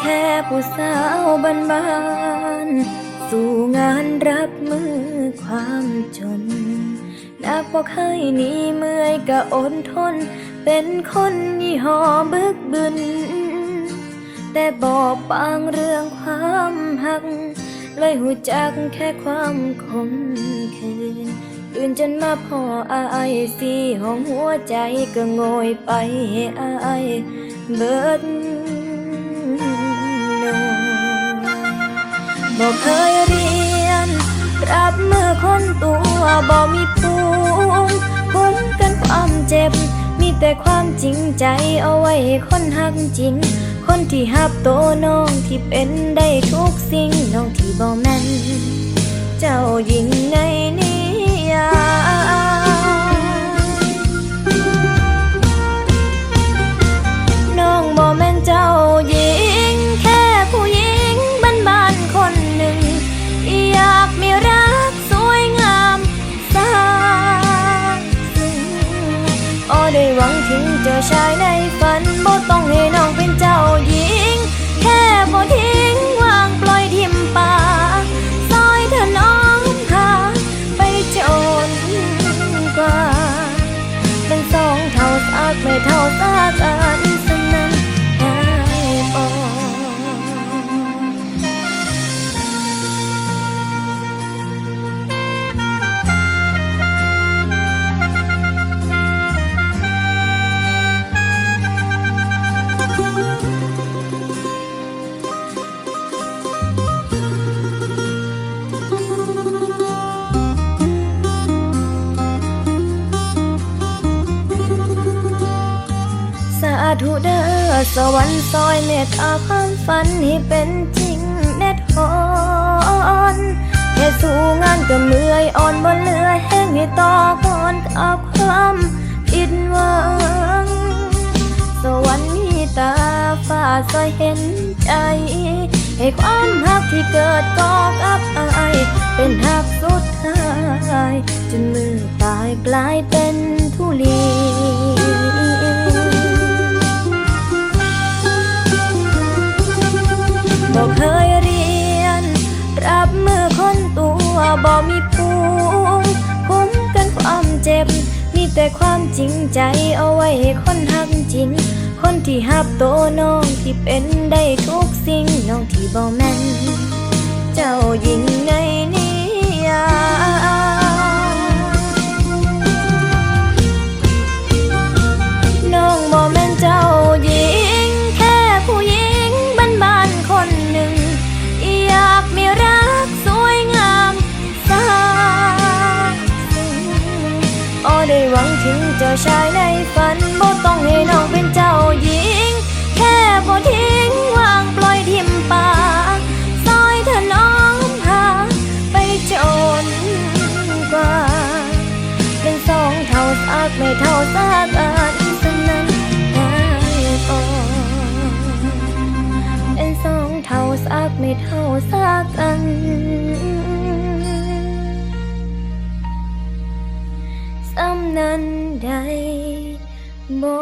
แค่ผู้สาวบ้านบานๆสู่งานรับมือความจนนักบ่เคยหนีเมื่อยก็อดทน เป็นคนยี่ห้อบึกบึน แต่บอกบางเรื่องความหัก เลยหูจักแค่ความคมคืนตื่นจนมาพออายสีห้องหัวใจก็โงยไปให้อายเบิด บอกเคยเรียน รับมือคนตัวบ่มีภูมิคุ้มกันความเจ็บ มีแต่ความจริงใจเอาไว้คนหักจริง คนที่หับโตน้องที่เป็นได้ทุกสิ่งน้องที่บ่แม่น เจ้าหญิงในนิ งถึงเจอชายในฝันบ่ต้องให้น้องเป็นเจ้าหญิง แค่บ่ที สาธุเด้อสวรรค์ซอยเมตตาความฝันให้เป็นจริงแน่ทอนแค่สู้งานก็เมื่อยอ่อนบ่เหลือแห้งให้ต่อก่อนกับความผิดหวัง สวรรค์มีตาฟ้าซอยเห็นใจ ให้ความหักที่เกิดก่อกับอายเป็นหักสุดท้ายจนมือตายกลายเป็นทุลี บอกเคยเรียน รับมือคนตัวบ่มีภูมิคุ้มกันความเจ็บ มีแต่ความจริงใจเอาไว้ให้คนหักจริง คนที่หับโตน้องที่เป็นได้ทุกสิ่งน้องที่บ่แม่น เจ้าหญิงในนิยาย ได้หวังถึงเจ้าชายในฝันบ่ต้องให้น้องเป็นเจ้าหญิง แค่บ่ทิ้งวางปล่อยทิมป่าซอยเธอน้องพาไปจนกว่า เป็นสองเท่าซากไม่เท่าซากอันสนั้นได้ปอเป็นสองเท่าซากไม่เท่าซากอัน สำนั้นใดบ่